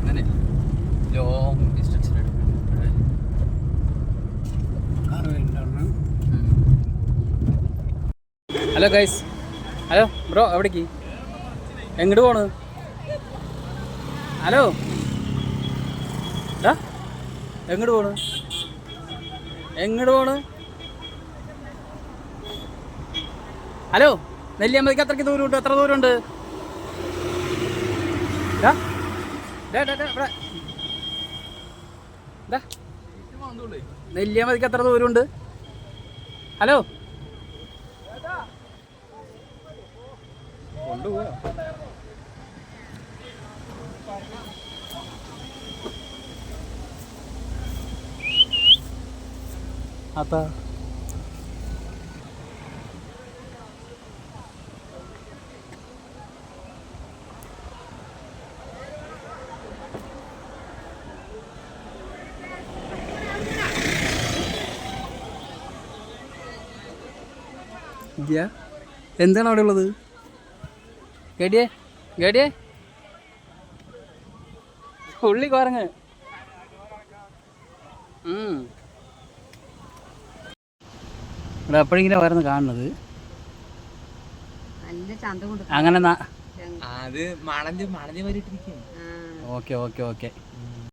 അങ്ങനെ ലോങ് ഡിസ്റ്റൻസിൽ hello guys hello bro എവിടേക്ക്? എങ്ങോട്ട് പോണ്? ഹലോ. ഡാ എങ്ങോട്ട് പോണ്? എങ്ങോട്ട് പോണ്? ഹലോ നെല്ലിയമ്പതിക്ക് അത്രയ്ക്ക് ദൂരമുണ്ട്? എത്ര ദൂരമുണ്ട്? ഡാ നെല്ലിയാമതിക്ക് എത്ര ദൂരമുണ്ട്? ഹലോ? കൊണ്ടുപോവാ. അതാ. എന്താണ് അവിടെ ഉള്ളത്? ഗഡിയേ ഗഡിയേ. ഉള്ളി കോരങ്ങ്. ഇവിടെ എപ്പോഴെങ്കിലും വരുന്ന കാണുന്നത്. നല്ല ചന്ത കൊണ്ട് അങ്ങനെ ഓക്കെ ഓക്കെ ഓക്കെ.